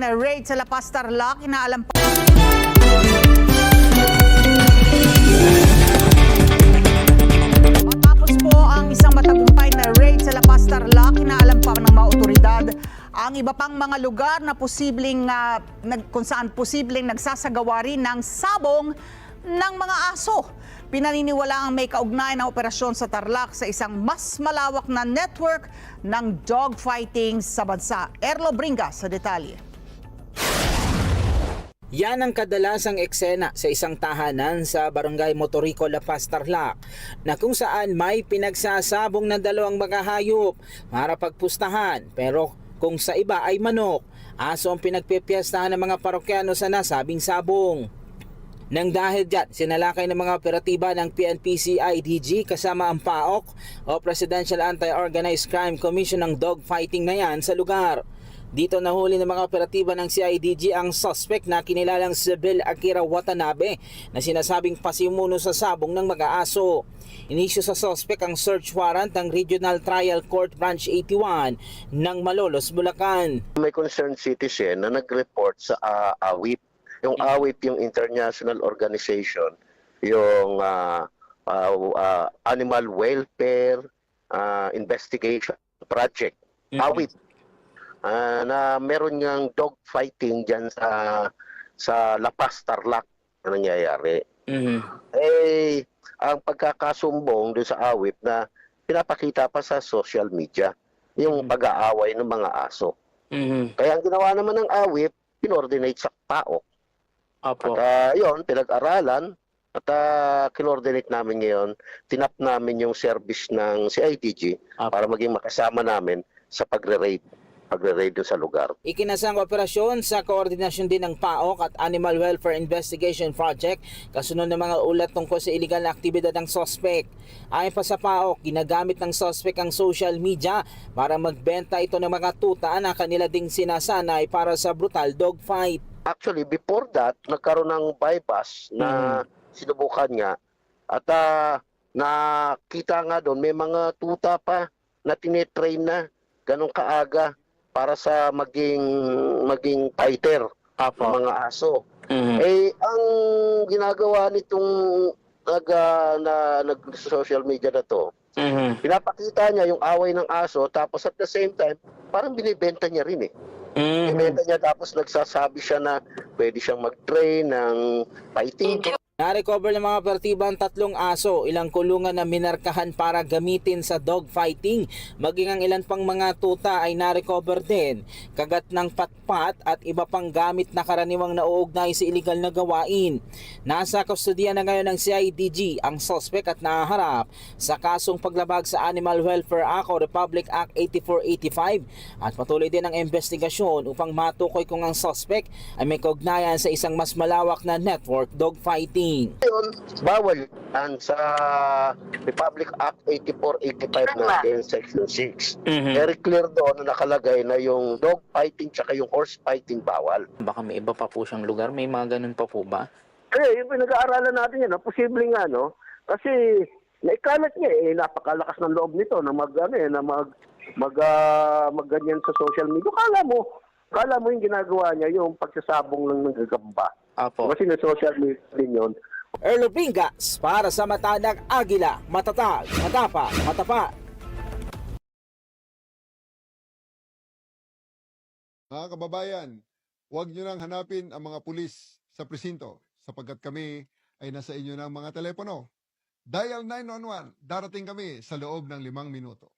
Na raid sa La Paz Tarlac, inaalam pa. Matapos po ang isang matagumpay na raid sa La Paz Tarlac, inaalam pa ng mga otoridad ang iba pang mga lugar na posibleng ah, nag, kung saan posibleng nagsasagawa rin ng sabong ng mga aso. Pinaniniwala ang may kaugnayan na operasyon sa Tarlac sa isang mas malawak na network ng dogfighting sa bansa. Erlo Bringa sa detalye. Yan ang kadalasang eksena sa isang tahanan sa Barangay Motorico La Paz, Tarlac na kung saan may pinagsasabong ng dalawang mga hayop para pagpustahan pero kung sa iba ay manok, aso ang pinagpipiyastahan ng mga parokyano sa nasabing sabong. Nang dahil dyan, sinalakay ng mga operatiba ng PNP-CIDG kasama ang PAOK o Presidential Anti-Organized Crime Commission ng dogfighting na yan sa lugar. Dito nahuli ng mga operatiba ng CIDG ang suspect na kinilalang Sibyl Akira Watanabe na sinasabing pasimuno sa sabong ng mga aso. Inisyo sa suspect ang search warrant ng Regional Trial Court Branch 81 ng Malolos, Bulacan. may concerned citizen na nag-report sa ah, AWIP. Yung AWIP, yung International Organization, yung ah, ah, ah, Animal Welfare ah, Investigation Project, Mhm. AWIP, ah, na meron ngang dog fighting dyan sa sa La Paz, Tarlac na nangyayari. Mhm. Eh, ang pagkakasumbong doon sa AWIP na pinapakita pa sa social media yung Mhm. pag-aaway ng mga aso. Mhm. Kaya ang ginawa naman ng AWIP, pinordinate sa PAOK. Apo. At ah, yun, pinag-aralan at uh, kinordinate namin ngayon, tinap namin yung service ng CIDG Apo. para maging makasama namin sa pagre-raid pagre-raid dun sa lugar. Ikinasang operasyon sa koordinasyon din ng PAOK at Animal Welfare Investigation Project kasunod ng mga ulat tungkol sa illegal na aktibidad ng sospek. Ayon pa sa PAOK, ginagamit ng sospek ang social media para magbenta ito ng mga tuta na kanila ding sinasanay para sa brutal dogfight. Actually, before that, nagkaroon ng bypass na sinubukan nga at ah, nakita nga doon may mga tuta pa na tinetrain na ganong kaaga para sa maging maging fighter ng mga aso. Eh ang ginagawa nitong nag na nag social media na to, pinapakita niya yung away ng aso tapos at the same time parang binibenta niya rin eh. Binibenta niya tapos nagsasabi siya na pwede siyang mag-train ng fighting. Na-recover ng mga operatiba ang tatlong aso, ilang kulungan na minarkahan para gamitin sa dogfighting, maging ang ilan pang mga tuta ay na-recover din, kagat ng patpat at iba pang gamit na karaniwang nauugnay sa illegal na gawain. Nasa kustodiya na ngayon ng CIDG ang suspect at nahaharap sa kasong paglabag sa Animal Welfare Act o Republic Act 8485 at patuloy din ang investigasyon upang matukoy kung ang suspect ay may kaugnayan sa isang mas malawak na network Ngayon, bawal yan sa Republic Act 8485 natin, Section 6. Very clear doon na nakalagay na yung dog fighting tsaka yung horse fighting bawal. Baka may iba pa po siyang lugar. May mga ganun pa po ba? Eh, yung pinag-aaralan natin yan, posible nga, no? Kasi naikalat niya eh, napakalakas ng loob nito na mag, ano, eh, na mag, mag, ah, magganyan sa social media. Kala mo, kala mo yung ginagawa niya, yung pagsasabong lang ng gagamba. Apo. Kasi na social media din yun. Erlo Pingas para sa mata ng Agila, matatag, matapa, matapa. Mga kababayan, huwag nyo nang hanapin ang mga pulis sa presinto sapagkat kami ay nasa inyo ng mga telepono. Dial 911, darating kami sa loob ng limang minuto.